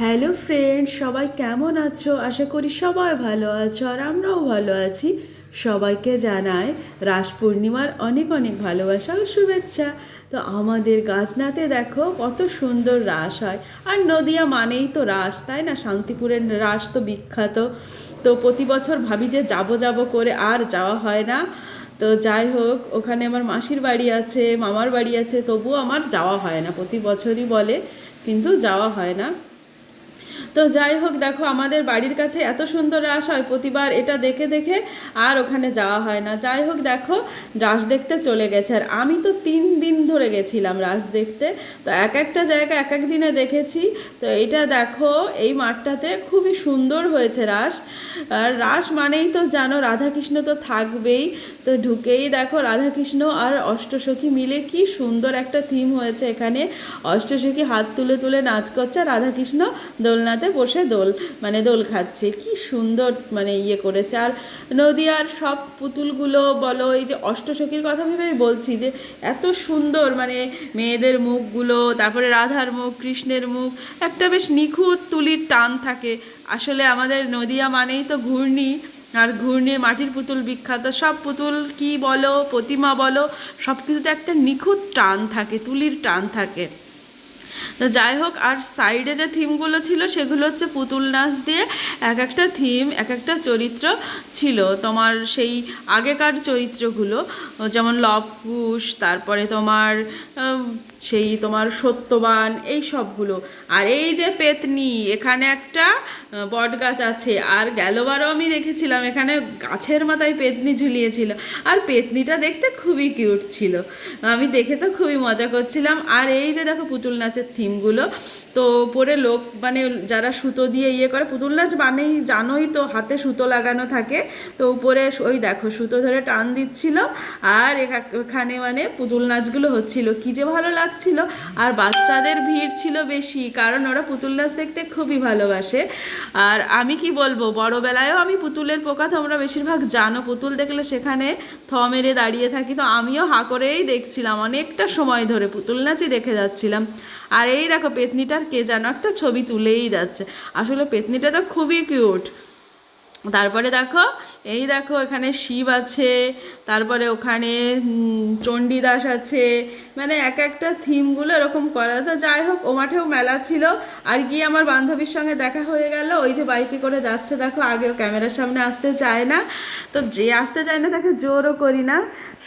Hello friend, সবাই কেমন আছো? আশা করি সবাই ভালো আছো আর আমরাও ভালো আছি। সবাইকে জানাই রাস পূর্ণিমার অনেক অনেক ভালোবাসা ও শুভেচ্ছা। তো আমাদের গাছনাতে দেখো কত সুন্দর রাস হয়। আর নদিয়া মানেই তো রাস, তাই না? শান্তিপুরের রাস তো বিখ্যাত। তো প্রতি বছর ভাবি যে যাব যাব করে আর যাওয়া হয় না। তো যাই হোক, ওখানে আমার মাসির বাড়ি আছে, মামার বাড়ি আছে, তবুও আমার যাওয়া হয় না। প্রতি বছরই বলে, কিন্তু যাওয়া হয় না। তো যাই হোক, দেখো আমাদের বাড়ির কাছে এত সুন্দর রাস হয়, প্রতিবার এটা দেখে দেখে আর ওখানে যাওয়া হয় না। যাই হোক, দেখো রাস দেখতে চলে গেছে। আর আমি তো তিন দিন ধরে গেছিলাম রাস দেখতে। তো এক একটা জায়গা এক এক দিনে দেখেছি। তো এটা দেখো, এই মাঠটাতে খুবই সুন্দর হয়েছে রাস। আর রাস মানেই তো জানো, রাধাকৃষ্ণ তো থাকবেই। তো ঢুকেই দেখো রাধাকৃষ্ণ আর অষ্টসখী মিলে কি সুন্দর একটা থিম হয়েছে এখানে। অষ্টসখী হাত তুলে তুলে নাচ করছে আর রাধাকৃষ্ণ দোলনাতে বসে দোল মানে দোল খাচ্ছে। কি সুন্দর মানে ইয়ে করেছে। আর নদিয়ার সব পুতুলগুলো বলো, এই যে অষ্টসখীর কথা ভেবেই বলছি যে, এত সুন্দর মানে মেয়েদের মুখগুলো, তারপরে রাধার মুখ, কৃষ্ণের মুখ, একটা বেশ নিখুঁত তুলির টান থাকে। আসলে আমাদের নদিয়া মানেই তো ঘূর্ণি। আর ঘূর্ণির মাটির পুতুল বিখ্যাত, সব পুতুল কি বলো, প্রতিমা বলো, সব কিছুতে একটা নিখুঁত টান থাকে, তুলির টান থাকে। তো যাই হোক, আর সাইডে যে থিমগুলো ছিল, সেগুলো হচ্ছে পুতুল নাচ দিয়ে এক একটা থিম এক একটা চরিত্র ছিল। তোমার সেই আগেকার চরিত্রগুলো, যেমন লবকুশ তারপরে তোমার সেই তোমার সত্যবান, এই সবগুলো। আর এই যে পেতনি, এখানে একটা বট গাছ আছে। আর গেলবারও আমি দেখেছিলাম, এখানে গাছের মাথায় পেতনি ঝুলিয়েছিল। আর পেতনিটা দেখতে খুবই কিউট ছিল। আমি দেখে তো খুবই মজা করছিলাম। আর এই যে দেখো পুতুল নাচের থিমগুলো, তো পরে লোক মানে যারা সুতো দিয়ে ইয়ে করে, পুতুল নাচ মানেই জানোই তো, হাতে সুতো লাগানো থাকে। তো উপরে ওই দেখো সুতো ধরে টান দিচ্ছিল। আর এখা- এখানে মানে পুতুল নাচগুলো হচ্ছিল। কি যে ভালো লাগছিল আর বাচ্চাদের ভিড় ছিল বেশি, কারণ ওরা পুতুল নাচ দেখতে খুবই ভালোবাসে। আর আমি কি বলব, বড়বেলায়ও আমি পুতুলের পোকা, তোমরা বেশিরভাগ জানো, পুতুল দেখলে সেখানে থ মেরে দাঁড়িয়ে থাকি। তো আমিও হা করেই দেখছিলাম, অনেকটা সময় ধরে পুতুল নাচই দেখে যাচ্ছিলাম। আর এই দেখো, পেতনিটার কে যেন একটা ছবি তুলেই যাচ্ছে। আসলে পেতনিটা তো খুবই কিউট। তারপরে দেখো, এই দেখো এখানে শিব আছে, তারপরে ওখানে চণ্ডীদাস আছে মানে এক একটা থিমগুলো এরকম করা। তো যাই হোক, ও মাঠেও মেলা ছিল, আর গিয়ে আমার বান্ধবীর সঙ্গে দেখা হয়ে গেল, ওই যে বাইকে করে যাচ্ছে, দেখো আগেও ক্যামেরার সামনে আসতে চায় না। তো যে আসতে চায় না, তাকে জোরও করি না।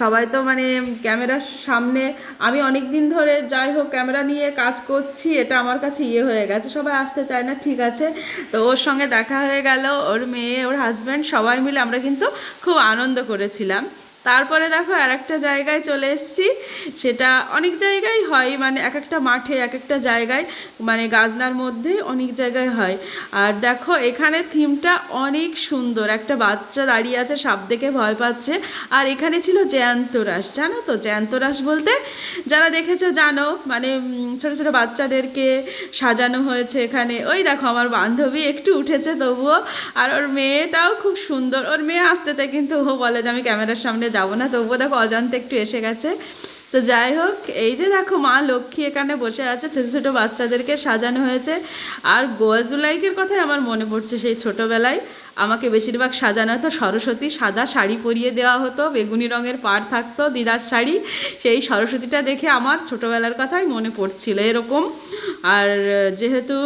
সবাই তো মানে ক্যামেরার সামনে, আমি অনেক দিন ধরে যাই হোক ক্যামেরা নিয়ে কাজ করছি, এটা আমার কাছে ইয়ে হয়ে গেছে, সবাই আসতে চায় না, ঠিক আছে। তো ওর সঙ্গে দেখা হয়ে গেল, ওর মেয়ে, ওর হাজব্যান্ড সবাই মিলে আমরা কিন্তু খুব আনন্দ করেছিলাম। তারপরে দেখো আর একটা জায়গায় চলে এসেছি। সেটা অনেক জায়গায় হয় মানে এক একটা মাঠে, এক একটা জায়গায় মানে গাজনার মধ্যে অনেক জায়গায় হয়। আর দেখো এখানে থিমটা অনেক সুন্দর, একটা বাচ্চা দাঁড়িয়ে আছে, সাপ দেখে ভয় পাচ্ছে। আর এখানে ছিল জ্যান্তরাস জানো তো? জ্যান্তরাস বলতে যারা দেখেছ জানো মানে ছোট ছোট বাচ্চাদেরকে সাজানো হয়েছে এখানে। ওই দেখো আমার বান্ধবী একটু উঠেছে তবুও। আর ওর মেয়েটাও খুব সুন্দর, ওর মেয়ে আসতে চায় কিন্তু ও বলে যে আমি ক্যামেরার সামনে যাব না। তবুও দেখো অজান্তে একটু এসে গেছে। তো যাই হোক, এই যে দেখো মা লক্ষ্মী এখানে বসে আছে, ছোট ছোট বাচ্চাদেরকে সাজানো হয়েছে। আর গোয়াজুলাইকের কথাই আমার মনে পড়ছে সেই ছোটবেলায়। আমাকে বেশিরভাগ সাজানো হতো, সরস্বতী সাদা শাড়ি পরিয়ে দেওয়া হতো, বেগুনি রঙের পাড় থাকতো, দিদার শাড়ি। সেই সরস্বতীটা দেখে আমার ছোটবেলার কথাই মনে পড়ছিল এরকম। আর যেহেতু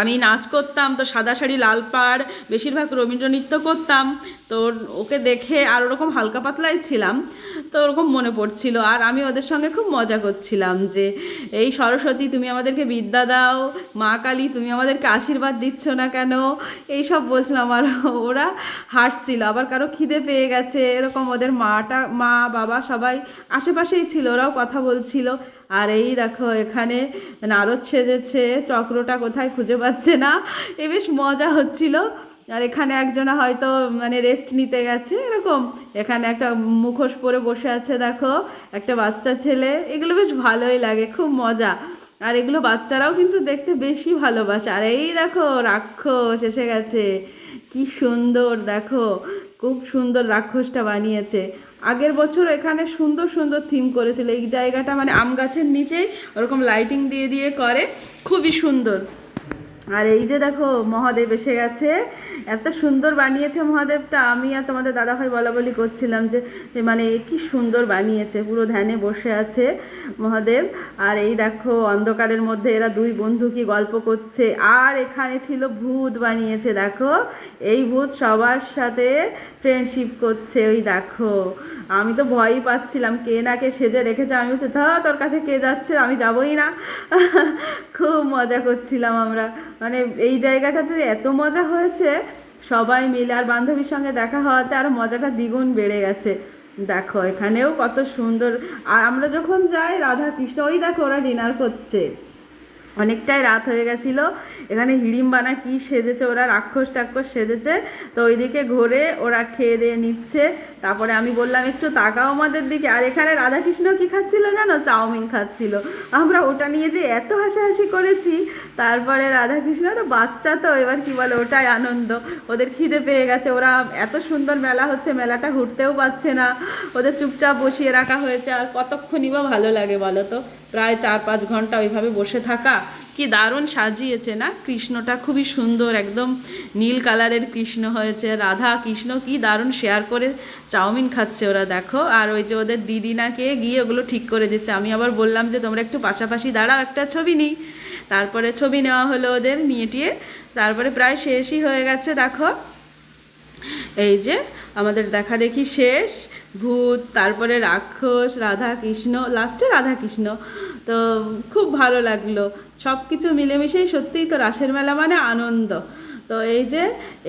আমি নাচ করতাম, তো সাদা শাড়ি, লাল পাড়, বেশিরভাগ রবীন্দ্র নৃত্য করতাম। তো ওকে দেখে আর ওরকম হালকা পাতলাই ছিলাম, তো ওরকম মনে পড়ছিল। আর আমি ওদের সঙ্গে খুব মজা করছিলাম যে, এই সরস্বতী, তুমি আমাদেরকে বিদ্যা দাও। মা কালী, তুমি আমাদেরকে আশীর্বাদ দিচ্ছ না কেন? এই সব বলছিলাম আর ওরা হাসছিল, আবার কারও খিদে পেয়ে গেছে, এরকম ওদের মাটা, মা, বাবা সবাই আশেপাশেই ছিল, ওরাও কথা বলছিল। আর এই দেখো, এখানে নারদ সেজেছে, চক্রটা কোথায় খুঁজে পাচ্ছে না। এ বেশ মজা হচ্ছিল। আর এখানে একজনা হয়তো মানে রেস্ট নিতে গেছে, এরকম। এখানে একটা মুখোশ পরে বসে আছে, দেখো, একটা বাচ্চা ছেলে। এগুলো বেশ ভালোই লাগে, খুব মজা। আর এগুলো বাচ্চারাও কিন্তু দেখতে বেশি ভালোবাসে। আর এই দেখো, রাক্ষস এসে গেছে। কি সুন্দর, দেখো, খুব সুন্দর রাক্ষসটা বানিয়েছে। আগের বছর এখানে সুন্দর সুন্দর থিম করেছিল। এই জায়গাটা মানে আম গাছের নিচেই ওরকম লাইটিং দিয়ে দিয়ে করে। খুবই সুন্দর। আর এই যে দেখো, মহাদেব এসে গেছে। এত সুন্দর বানিয়েছে মহাদেবটা। আমি আর তোমাদের দাদাভাই বলা বলি করছিলাম যে মানে কি সুন্দর বানিয়েছে, পুরো ধ্যানে বসে আছে মহাদেব। আর এই দেখো, অন্ধকারের মধ্যে এরা দুই বন্ধু কি গল্প করছে। আর এখানে ছিল ভূত বানিয়েছে, দেখো। এই ভূত সবার সাথে ফ্রেন্ডশিপ করছে, ওই দেখো। আমি তো ভয়ই পাচ্ছিলাম, কে না কে সেজে রেখেছে। আমি বলছি ধা তোর কাছে কে যাচ্ছে, আমি যাবই না। খুব মজা করছিলাম আমরা। মানে এই জায়গাটাতে এত মজা হয়েছে, সবাই মিলে আর বান্ধবীর সঙ্গে দেখা হওয়াতে আর মজাটা দ্বিগুণ বেড়ে গেছে। দেখো, এখানেও কত সুন্দর। আর আমরা যখন যাই রাধা কৃষ্ণ ওই দেখো ওরা ডিনার করছে। অনেকটাই রাত হয়ে গেছিল, এখানে হিড়িম্বানা কি সেজেছে, ওরা রাক্ষস টাক্ষস সেজেছে, তো ওইদিকে ঘুরে ওরা খেয়ে দিয়ে নিচ্ছে। তারপরে আমি বললাম, একটু তাকাও আমাদের দিকে। আর এখানে রাধাকৃষ্ণ কি খাচ্ছিল জানো? চাউমিন খাচ্ছিল। আমরা ওটা নিয়ে যে এত হাসাহাসি করেছি, তারপরে রাধাকৃষ্ণ তো বাচ্চা তো, এবার কি বলে, ওটাই আনন্দ। ওদের খিদে পেয়ে গেছে। ওরা এত সুন্দর মেলা হচ্ছে, মেলাটা ঘুরতেও পাচ্ছে না। ওদের চুপচাপ বসিয়ে রাখা হয়েছে। আর কতক্ষণই বা ভালো লাগে বলো তো? প্রায় চার পাঁচ ঘণ্টা ওইভাবে বসে থাকা। কি দারুণ সাজিয়েছে না? কৃষ্ণটা খুবই সুন্দর, একদম নীল কালারের কৃষ্ণ হয়েছে, রাধা, কৃষ্ণ কি দারুণ শেয়ার করে চাউমিন খাচ্ছে ওরা, দেখো। আর ওই যে ওদের দিদি দিদিনাকে গিয়ে ওগুলো ঠিক করে দিচ্ছে। আমি আবার বললাম যে, তোমরা একটু পাশাপাশি দাঁড়াও, একটা ছবি নিই। তারপরে ছবি নেওয়া হলো ওদের, নিয়ে টিয়ে, তারপরে প্রায় শেষই হয়ে গেছে, দেখো। এই যে আমাদের দেখা দেখি শেষ, ভূত, তারপরে রাক্ষস, রাধা কৃষ্ণ লাস্টে রাধা কৃষ্ণ। তো খুব ভালো লাগল। সব কিছু মিলেমিশেই সত্যিই তো রাসের মেলা মানে আনন্দ। তো এই যে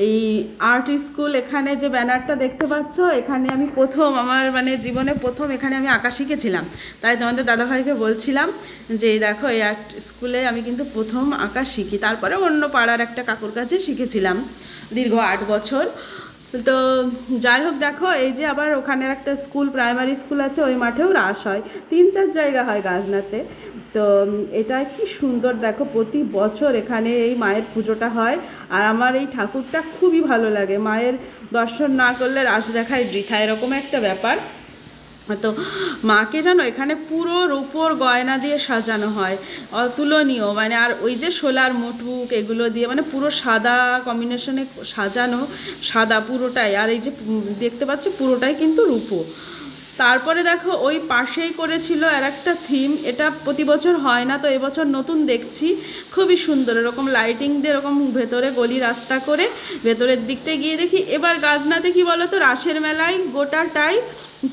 এই আর্ট স্কুল এখানে যে ব্যানারটা দেখতে পাচ্ছ, এখানে আমি প্রথম আমার মানে জীবনে প্রথম এখানে আমি আঁকা শিখেছিলাম। তাই তোমাদের দাদাভাইকে বলছিলাম যে, দেখো, এই আর্ট স্কুলে আমি কিন্তু প্রথম আঁকা শিখি। তারপরে অন্য পাড়ার একটা কাকুর কাছে শিখেছিলাম দীর্ঘ আট বছর। তো যাই হোক, দেখো, এই যে আবার ওখানের একটা স্কুল, প্রাইমারি স্কুল আছে, ওই মাঠেও রাস হয়। তিন চার জায়গা হয় গাজনাতে। তো এটা কি সুন্দর, দেখো, প্রতি বছর এখানে এই মায়ের পুজোটা হয়। আর আমার এই ঠাকুরটা খুবই ভালো লাগে। মায়ের দর্শন না করলে রাস দেখায় বৃথা। এরকম একটা ব্যাপার। তো মাকে জানো এখানে পুরো রূপোর গয়না দিয়ে সাজানো হয়, অতুলনীয়। মানে আর ওই যে সোলার মুঠুক এগুলো দিয়ে মানে পুরো সাদা কম্বিনেশনে সাজানো, সাদা পুরোটাই। আর এই যে দেখতে পাচ্ছি পুরোটাই কিন্তু রূপো। তারপরে দেখো ওই পাশেই করেছিল আর একটা থিম এটা প্রতি বছর হয় না, তো এবছর নতুন দেখছি। খুবই সুন্দর, এরকম লাইটিং দিয়ে, এরকম ভেতরে গলি রাস্তা করে ভেতরের দিকটায় গিয়ে দেখি। এবার গাছনাতে কি বলো তো রাসের মেলায় গোটাটাই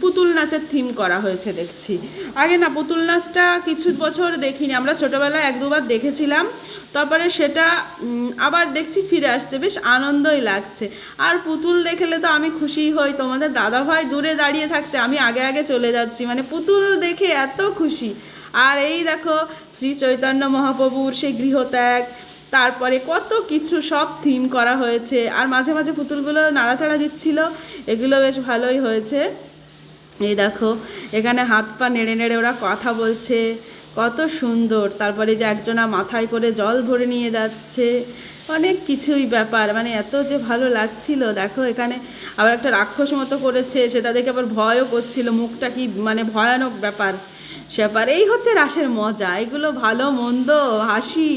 পুতুল নাচের থিম করা হয়েছে দেখছি। আগে না, পুতুল নাচটা কিছু বছর দেখিনি, আমরা ছোটোবেলায় এক দুবার দেখেছিলাম। তারপরে সেটা আবার দেখছি, ফিরে আসছে, বেশ আনন্দই লাগছে। আর পুতুল দেখলে তো আমি খুশি হই, তোমাদের দাদাভাই দূরে দাঁড়িয়ে থাকছে, আমি আগে আগে আগে চলে যাচ্ছি মানে পুতুল দেখে এত খুশি। আর এই দেখো, শ্রী চৈতন্য মহাপ্রভুর সেই গৃহত্যাগ, তারপরে কত কিছু সব থিম করা হয়েছে। আর মাঝে মাঝে পুতুলগুলো নাড়াচাড়া দিচ্ছিল, এগুলো বেশ ভালোই হয়েছে। এই দেখো, এখানে হাত পা নেড়ে নেড়ে ওরা কথা বলছে। কত সুন্দর। তারপরে যে একজনা মাথায় করে জল ভরে নিয়ে যাচ্ছে। অনেক কিছুই ব্যাপার। মানে এত যে ভালো লাগছিল। দেখো এখানে আবার একটা রাক্ষস মতো করেছে। সেটা দেখে আবার ভয়ও করছিল। মুখটা কি মানে ভয়ানক ব্যাপার। ব্যাপার। এই হচ্ছে রাসের মজা। এগুলো ভালো, মন্দ, হাসি,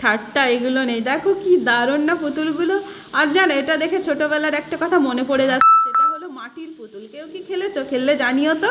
ঠাট্টা এগুলো নেই। দেখো কি দারুণ না পুতুলগুলো। আর জানো, এটা দেখে ছোটবেলার একটা কথা মনে পড়ে যাচ্ছে। পুতুল। কেউ কি খেলেছো? খেললে জানিও তো।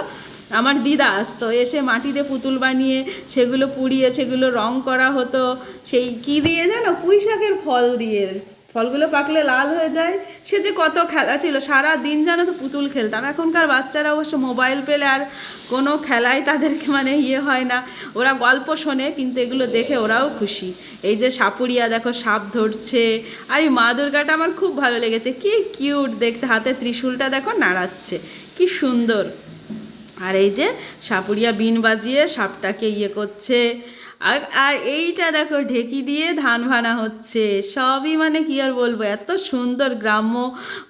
আমার দিদা আসতো, এসে মাটিতে পুতুল বানিয়ে সেগুলো পুড়িয়ে, সেগুলো রং করা হতো। সেই কি দিয়ে জানো? পুঁই শাকের ফল দিয়ে। ফলগুলো পাকলে লাল হয়ে যায়। সে যে কত খেলা ছিল, সারা দিন জানো তো পুতুল খেলতাম। এখনকার বাচ্চারা অবশ্য মোবাইল পেলে আর কোনো খেলাই তাদেরকে মানে ইয়ে হয় না। ওরা গল্প শোনে, কিন্তু এগুলো দেখে ওরাও খুশি। এই যে সাপুরিয়া, দেখো সাপ ধরছে। আর এই মা দুর্গাটা আমার খুব ভালো লেগেছে। কি কিউট দেখতে, হাতে ত্রিশূলটা দেখো নাড়াচ্ছে। কি সুন্দর। আর এই যে সাপুরিয়া বিন বাজিয়ে সাপটাকে ইয়ে করছে। আর আর এইটা দেখো, ঢেকি দিয়ে ধান ভানা হচ্ছে। সবই মানে কি আর বলব, এত সুন্দর গ্রাম্য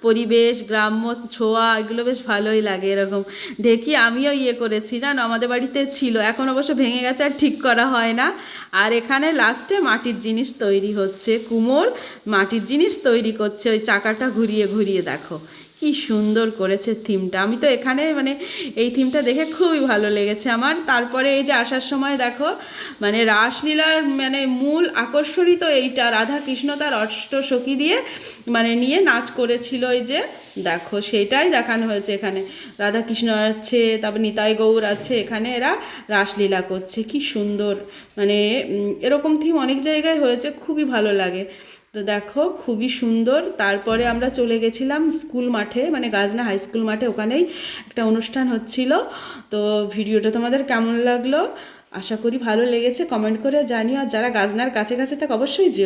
পরিবেশ, গ্রাম্য ছোঁয়া, এগুলো বেশ ভালোই লাগে এরকম। ঢেকি আমিও ইয়ে করেছি, জানো, আমাদের বাড়িতে ছিল, এখন অবশ্য ভেঙে গেছে আর ঠিক করা হয় না। আর এখানে লাস্টে মাটির জিনিস তৈরি হচ্ছে, কুমোর মাটির জিনিস তৈরি করছে, ওই চাকাটা ঘুরিয়ে ঘুরিয়ে, দেখো। কি সুন্দর করেছে থিমটা আমি তো এখানে মানে এই থিমটা দেখে খুবই ভালো লেগেছে আমার। তারপরে এই যে আসার সময় দেখো মানে রাসলীলার মানে মূল আকর্ষণই তো এইটা। রাধা কৃষ্ণ তার অষ্ট সখী দিয়ে মানে নিয়ে নাচ করেছিল এই যে। দেখো, সেটাই দেখানো হয়েছে এখানে। রাধা কৃষ্ণ আছে, তারপর নিতাই গৌর আছে, এখানে এরা রাসলীলা করছে। কি সুন্দর। মানে এরকম থিম অনেক জায়গায় হয়েছে, খুবই ভালো লাগে। তো দেখো, খুবই সুন্দর। তারপরে আমরা চলে গেছিলাম স্কুল মাঠে মানে গাজনা হাই স্কুল মাঠে, ওখানেই একটা অনুষ্ঠান হচ্ছিল। তো ভিডিওটা তোমাদের কেমন লাগল? আশা করি ভালো লেগেছে, কমেন্ট করে জানিও। আর যারা গাজনার কাছে কাছে থাকে, অবশ্যই যেও।